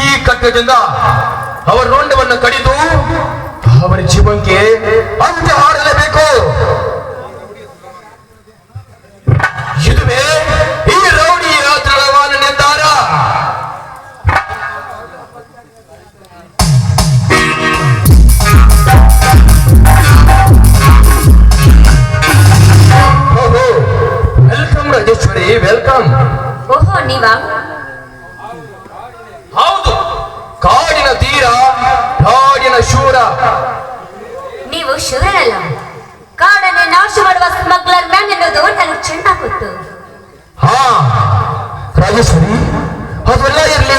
ಈ ಕಟ್ಟದಿಂದ ಅವರ ರೋಂಡವನ್ನು ಕಡಿದು ಅವರ ಜೀವನಕ್ಕೆ ಅಂತ್ಯ ಹಾಡಲೇಬೇಕು. ಇದುವೇ ಈ ರೌಡಿಯ ದೃಢವಾದ ನಿರ್ಧಾರ. ವೆಲ್ಕಮ್ ರಾಜೇಶ್ವರಿ ವೆಲ್ಕಮ್ ಓಹೋ, ನೀವಾ? ಶೂರ. ನೀವು ಶೂರರಲ್ಲ. ಕಾಡನ್ನು ನಾಶ ಮಾಡುವ ಸ್ಮಗ್ಲರ್ ಮ್ಯಾನ್ ಎನ್ನುವುದು ನನಗೆ ಚೆನ್ನಾಗಿ ಗೊತ್ತು ಹಾ ರಾಜೇಶ್ವರಿ ಅದೆಲ್ಲ ಇರಲಿ.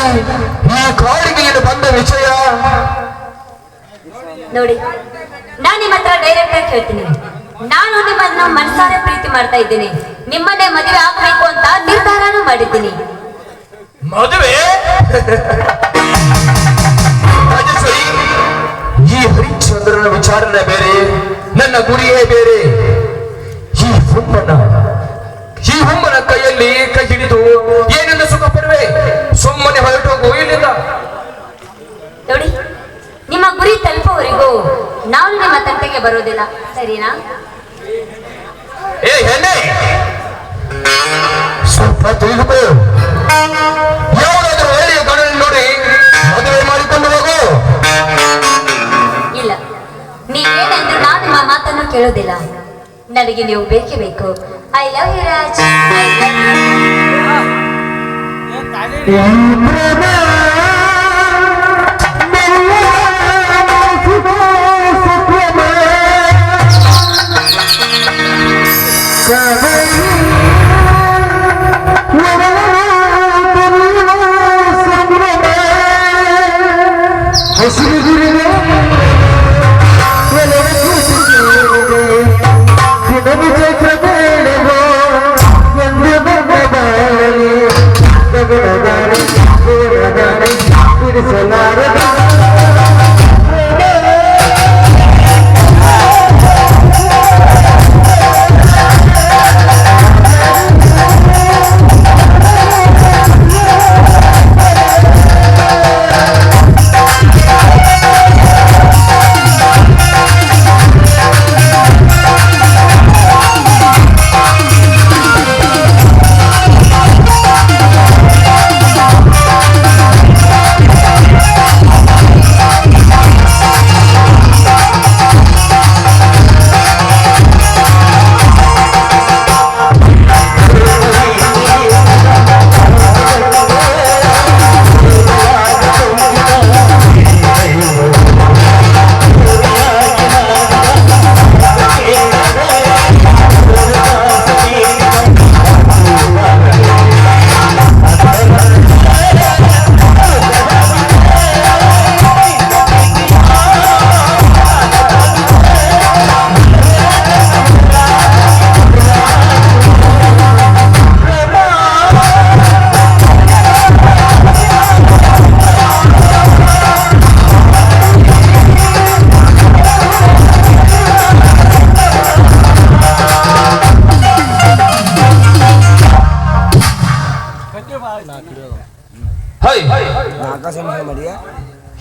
ಈ ಕಾಡಿಗೆ ಏನು ಬಂದ ವಿಷಯ. ನೋಡಿ ನಾನು ನಿಮ್ಮ ಹತ್ರ ಡೈರೆಕ್ಟ್ ಆಗಿ ಹೇಳ್ತೀನಿ. ನಾನು ನಿಮ್ಮನ್ನು ಮನಸಾರೆ ಪ್ರೀತಿ ಮಾಡ್ತಾ ಇದ್ದೀನಿ. ನಿಮ್ಮನ್ನೇ ಮದುವೆ ಆಗಬೇಕು ಅಂತ ನಿರ್ಧಾರನೂ ಮಾಡಿದ್ದೀನಿ. ಮದುವೆ? ಈ ಹರಿಶ್ಚಂದ್ರನ ವಿಚಾರನೆ ಬೇರೆ ನನ್ನ ಗುರಿಯೇ ಬೇರೆ. ಈ ಹುಮ್ಮನ ಈ ಹುಮ್ಮನ ಕೈಯಲ್ಲಿ ಕೈ ಹಿಡಿದು ಏನೆಲ್ಲ ಸುಖ ಪಡುವೆ? ಸುಮ್ಮನೆ ಹೊರಟು ಹೋಗು ಇಲ್ಲಿಂದ. ನೋಡಿ ನಿಮ್ಮ ಗುರಿ ತಲುಪುವವರೆಗೂ ನಾವು ನಿಮ್ಮ ತಂಟೆಗೆ ಬರೋದಿಲ್ಲ ಸರಿನಾ? ಏ ಹೆಣ್ಣೆ! ಸ್ವಲ್ಪ ತಿಳಿದು ಯಾವುದಾದ್ರೂ ಹೇಳಿ ನೋಡಿ ನೀವೇನೆಂದ್ರು ನಾನು ನಿಮ್ಮ ಮಾತನ್ನು ಕೇಳೋದಿಲ್ಲ ನನಗೆ ನೀವು ಬೇಕೇ ಬೇಕು. I love you Raj. Hi ಆಕಾಶ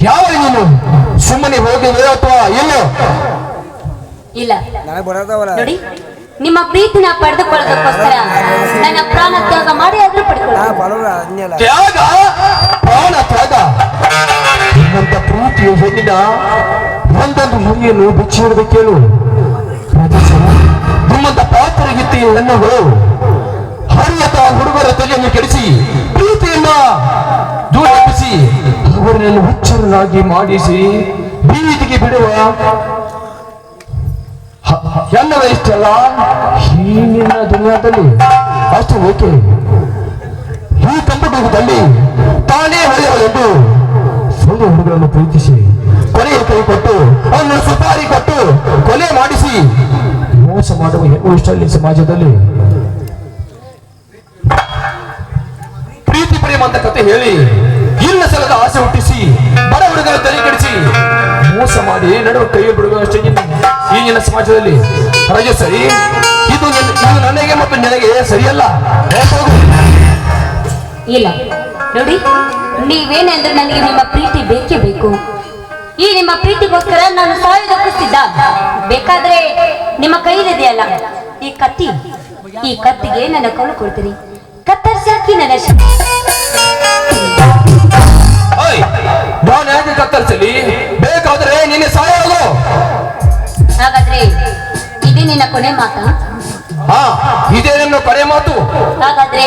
ಯಾವ ನೀನು ಸುಮ್ಮನೆ ಹೋಗಿವೆ ಅಥವಾ ಇಲ್ಲ? ಇಲ್ಲ. ನನಗೆ ಬರೋದವಲ್ಲ ನೋಡಿ ನಿಮ್ಮ ಪ್ರೀತಿನ ಪಡೆದುಕೊಳ್ಳೋದಕ್ಕೋಸ್ಕರ ನನ್ನ ಪ್ರಾಣ ತ್ಯಾಗ ಮಾಡಿ ಆದ್ರೂ ಅದನ್ನೆಲ್ಲ ತ್ಯಾಗ? ಪ್ರಾಣ ತ್ಯಾಗ? ನಿಮ್ಮಂತ ಪ್ರೀತಿಯ ಹೆಣ್ಣಿನ ಒಂದೊಂದು ಮುಗಿಯನ್ನು ಬಿಚ್ಚಿಡದೆ ಕೇಳು. ನಿಮ್ಮಂತ ಪಾತ್ರಗಿತ್ತಿ ಹೆಣ್ಣುಗಳು ಹರಿಯತ ಹುಡುಗರ ತಲೆಯನ್ನು ಕೆಡಿಸಿ ಪ್ರೀತಿಯನ್ನ ದೂರ ಅವರನ್ನು ಹುಚ್ಚರನ್ನಾಗಿ ಮಾಡಿಸಿ ಬೀದಿಗೆ ಬಿಡುವ ಎಲ್ಲವೇ ಇಷ್ಟಲ್ಲ ಹೀನಿನ ದುನಿಯಾದಲ್ಲಿ ಅಷ್ಟು ಓಕೆ ಈ ಕಂಪಟದಲ್ಲಿ ತಾನೇ ಹೊಳೆಯಲೆಂದು ಸುಳ್ಳು ಹುಡುಗರನ್ನು ಪ್ರೀತಿಸಿ, ಕೊನೆಯ ಕೈ ಕೊಟ್ಟು ಅವನು ಸುಪಾರಿ ಕೊಟ್ಟು, ಕೊಲೆ ಮಾಡಿಸಿ, ಮೋಸ ಮಾಡುವ ಹೆಣ್ಣು ಇಷ್ಟಲ್ಲಿ ಸಮಾಜದಲ್ಲಿ. ಅಂತ ಕತೆ ಹೇಳಿ ಇಲ್ಲ ಸಲದ ಆಸೆ ಹುಟ್ಟಿಸಿ, ಬಡ ಹುಡುಗರ ತಲೆ ಕೆಡಿಸಿ, ಮೋಸ ಮಾಡಿ ನಡುವ ಕೈ ಬಿಡುವಷ್ಟೇ ಈಗಿನ ಸಮಾಜದಲ್ಲಿ. ರಜೆ ಸರಿ, ಇದು ನನಗೆ ಮತ್ತು ನಿನಗೆ ಸರಿಯಲ್ಲ. ಇಲ್ಲ. ನೋಡಿ ನೀವೇನೆಂದ್ರೆ ನನಗೆ ನಿಮ್ಮ ಪ್ರೀತಿ ಬೇಕೇ ಬೇಕು. ಈ ನಿಮ್ಮ ಪ್ರೀತಿಗೋಸ್ಕರ ನಾನು ಸಾಯೋದಕ್ಕೂ ಸಿದ್ಧ ಬೇಕಾದ್ರೆ ನಿಮ್ಮ ಕೈಲಿದೆಯಲ್ಲ. ಈ ಕತ್ತಿ, ಈ ಕತ್ತಿಗೆ ನನ್ನ ಕೊಳು ಕೊಡ್ತೀನಿ. ಕತ್ತರಿಸಿ ಹಾಕಿ ನನ್ನ ನಾನು ಯಾಕೆ ಕತ್ತರಿಸಲಿ? ಬೇಕಾದ್ರೆ ನಿನ್ನೆ ಸಾಯೋದು ಹಾಗಾದ್ರೆ ಇದೇ ನಿನ್ನ ಕೊನೆ ಮಾತಾ? ಹಾ ಇದೇ ನನ್ನ ಕೊನೆ ಮಾತು. ಹಾಗಾದ್ರೆ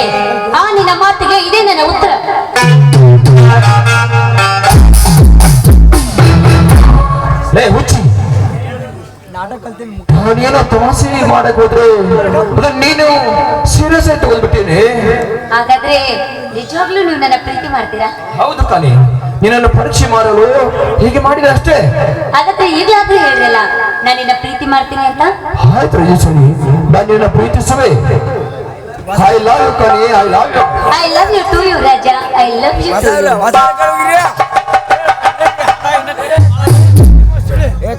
ಆ ನಿನ್ನ ಮಾತಿಗೆ ಇದೇ ನನ್ನ ಉತ್ತರ. ಲೇ ಹುಚ್ಚಿ. ನಾನೇನೋ ತಮಾಷೆ ಮಾಡಕ್ ಹೋದ್ರೆ ನೀನು ಸೀರಿಯಸ್ ಆಗಿ ತಗೊಂಡ್ಬಿಟ್ಟಿನಿ ಹಾಗಾದ್ರೆ ನಿಜವಾಗ್ಲೂ ನೀವು ನನ್ನ ಪ್ರೀತಿ ಮಾಡ್ತೀರಾ? ಹೌದು ಕಾನಿ ನಿನ್ನನ್ನು ಪರೀಕ್ಷೆ ಮಾಡಲು ಹೀಗೆ ಮಾಡಿದ್ರೆ ಅಷ್ಟೇ. ಹಾಗಾದ್ರೆ ಈಗಲಾದ್ರೂ ಹೇಳಿರಲ್ಲ ನಾನು ನಿನ್ನ ಪ್ರೀತಿ ಮಾಡ್ತೀನಿ ಅಂತ? ಆಯ್ತು ರಜೇಶ್ವರಿ ನಾನು ನಿನ್ನ ಪ್ರೀತಿಸುವೆ. I love you ಕಾನಿ I love you I love you to you Raja I love you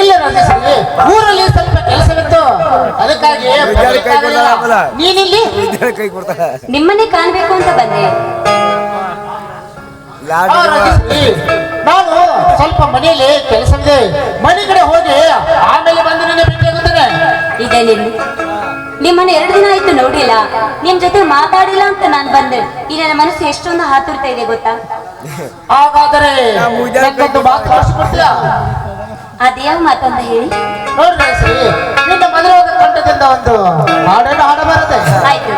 ಇಲ್ಲ ಊರಲ್ಲಿ ಸ್ವಲ್ಪ ಕೆಲಸವಿತ್ತು ಅದಕ್ಕಾಗಿ. ನೀನಿಲ್ಲಿ? ಕೈ ಕೊಡ್ತಾರ ನಿಮ್ಮನ್ನೇ ಕಾಣ್ಬೇಕು ಅಂತ ಬಂದೆ. ನಾನು ಸ್ವಲ್ಪ ಮನೆಯಲ್ಲಿ ಕೆಲಸವಿದೆ ಮನೆ ಕಡೆ ಹೋಗಿ ಆಮೇಲೆ ಬಂದು ನಿನ್ನೆ ಭೇಟಿಯಾಗುತ್ತೇನೆ ಇದೆ ನಿಲ್ಲಿ ನಿಮ್ಮನ್ನ ಎರಡು ದಿನ ಆಯ್ತು ನೋಡಿಲ್ಲ. ನಿಮ್ ಜೊತೆ ಮಾತಾಡಿಲ್ಲ ಅಂತ ನಾನು ಬಂದೆ. ಈಗ ನನ್ನ ಮನಸ್ಸು ಎಷ್ಟೊಂದು ಹಾತುರ್ತಾ ಇದೆ ಗೊತ್ತಾ? ಹಾಗಾದರೆ ನಾ ಮುಂಜಾನೆ ನಂಗೊಂದು ಮಾತು ಕಳಿಸ್ಕೊಡ್ತೀಯಾ ಅದ್ಯಾವ ಮಾತಂತ ಹೇಳಿ ನೋಡ್ರಿ ಶ್ರೀ ನಿನ್ನ ಮದುವೆ ಕಂಠದಿಂದ ಒಂದು ಹಾಡನ್ನು ಹಾಡಬಾರದೆ ಆಯ್ತು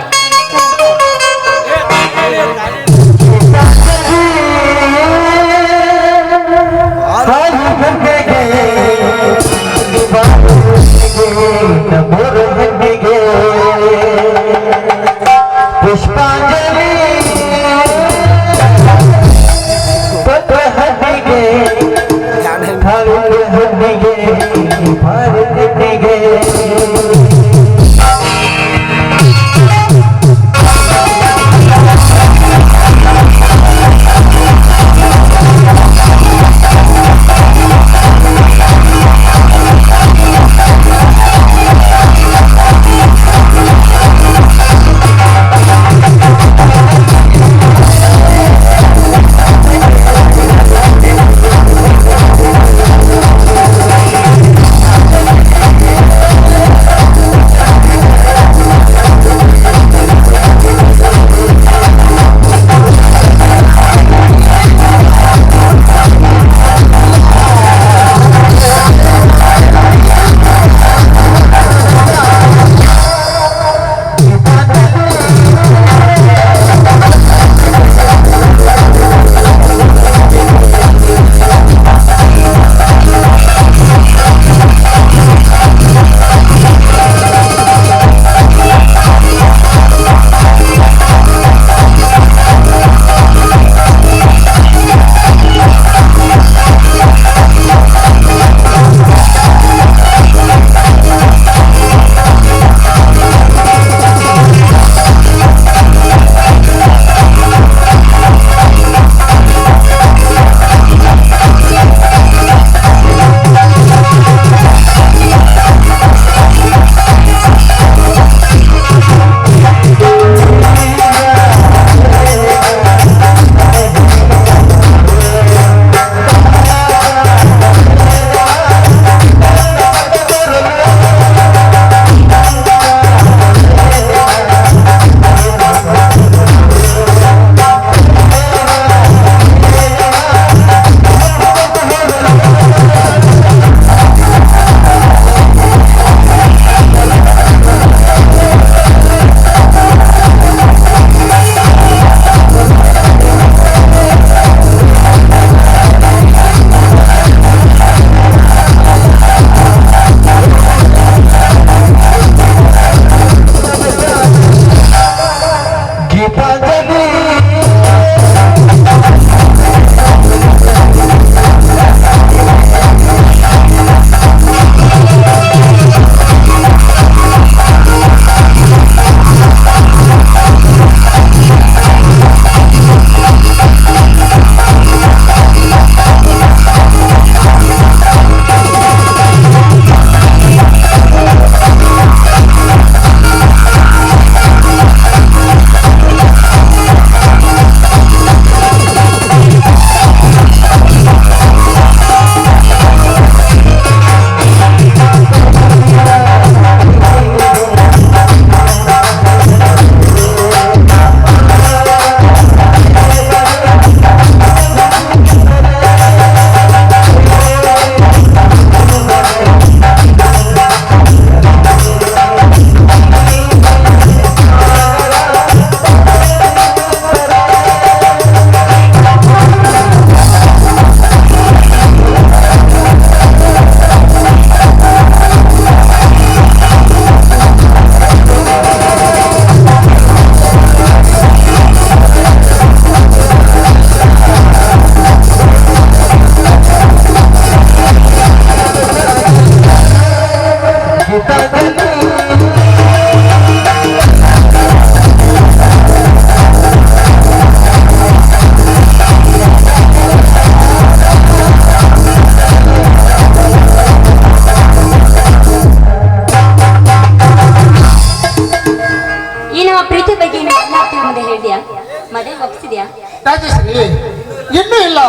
ಇನ್ನೂ ಇಲ್ಲ.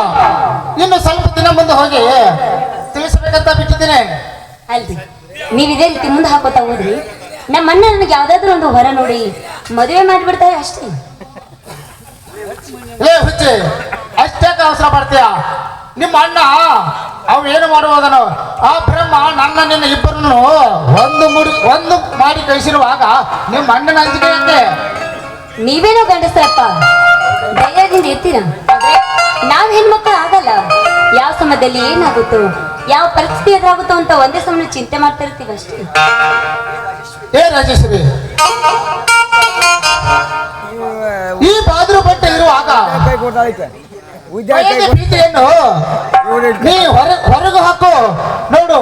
ಇನ್ನು ಸ್ವಲ್ಪ ದಿನ ಮುಂದೆ ಹೋಗಿ ತಿಳಿಸ್ಬೇಕಂತ ಬಿಟ್ಟಿದ್ದೇನೆ. ಅಲ್ರಿ ನೀವ್ ಇದೇ ರೀತಿ ಮುಂದೆ ಹಾಕೋತಾ ಹೋದ್ರಿ. ನಮ್ಮ ಅಣ್ಣ ನನಗೆ ಯಾವ್ದಾದ್ರು ಒಂದು ಹೊರ ನೋಡಿ ಮದುವೆ ಮಾಡಿಬಿಡ್ತಾರೆ ಅಷ್ಟೇ. ಏ ಹುಚ್ಚಿ ಅಷ್ಟೇ ಅವಸರ ಪಡ್ತೀಯ? ನಿಮ್ಮ ಅಣ್ಣ ಅವ್ ಏನು ಮಾಡುವಾಗನು ಆ ಬ್ರಹ್ಮ ನನ್ನ ನಿನ್ನ ಇಬ್ಬರನ್ನು ಒಂದು ಮುಡಿ ಒಂದು ಮಾಡಿ ಕಳಿಸಿರುವಾಗ ನಿಮ್ಮ ಅಣ್ಣನ ಅಂಜಿಕೆ ನೀವೇನೋ ಗಂಡಸರಪ್ಪ. ಧೈರ್ಯದಿಂದ ನಾವ್ ಹೆಣ್ಮಕ್ಳು ಆಗಲ್ಲ. ಯಾವ ಸಮಯದಲ್ಲಿ ಏನಾಗುತ್ತೋ, ಯಾವ ಪರಿಸ್ಥಿತಿ ಎದುರಾಗುತ್ತೋ ಅಂತ ಒಂದೇ ಸಮಯ ಚಿಂತೆ ಮಾಡ್ತಾ ಇರ್ತೀವಿ ಅಷ್ಟೇ. ಏ, ರಾಜೇಶ್ವರಿ. ಈ ಬಾದ್ರು ಬಟ್ಟೆ ಇರುವಾಗ ನೀ ಹೊರ, ಹೊರಗೆ ಹಾಕು. ನೋಡು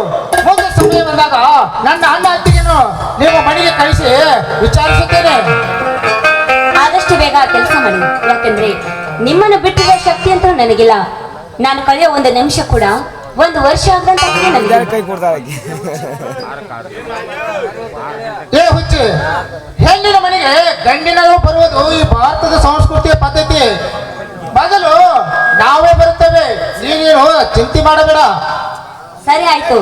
ಹೋಗೋ ಸಮಯ ಬಂದಾಗ ನನ್ನ ಅಣ್ಣ ಅತ್ತಿಗೆ ನೀವು ಮನೆಗೆ ಕಳಿಸಿ ವಿಚಾರಿಸುತ್ತೇನೆ. ಆದಷ್ಟು ಬೇಗ ಕೆಲಸ ಮಾಡಿ. ಯಾಕಂದ್ರೆ ನಿಮ್ಮನ್ನು ಬಿಟ್ಟಿರೋ ಶಕ್ತಿ ಅಂತ ನನಗಿಲ್ಲ. ನಾನು ಕಳೆಯೋ ಒಂದು ನಿಮಿಷ ಕೂಡ ಒಂದು ವರ್ಷ ಆಗದಂತ ಏ ಹುಚ್ಚಿ ಹೆಣ್ಣಿನ ಮನೆಗೆ ಗಂಡಿನವರು ಬರುವುದು ಈ ಭಾರತದ ಸಂಸ್ಕೃತಿಯ ಪದ್ಧತಿ. ಬದಲು ನಾವೇ ಬರುತ್ತೇವೆ. ನೀನೇನು ಚಿಂತೆ ಮಾಡಬೇಡ. ಸರಿ ಆಯ್ತು.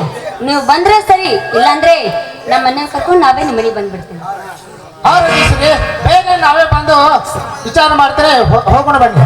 ನೀವು ಬಂದ್ರೆ ಸರಿ ಇಲ್ಲಾಂದ್ರೆ ನಮ್ಮ ಮನೆ ಕರ್ಕೊಂಡು ನಾವೇ ನಿಮ್ಮ ಮನೆಗೆ ಬಂದ್ಬಿಡ್ತೀವಿ. ಆ ರಮೇಶ್ವರಿ ಬೇರೆ ನಾವೇ ಬಂದು ವಿಚಾರ ಮಾಡ್ತಾರೆ ಹೋಗೋಣ ಬನ್ನಿ.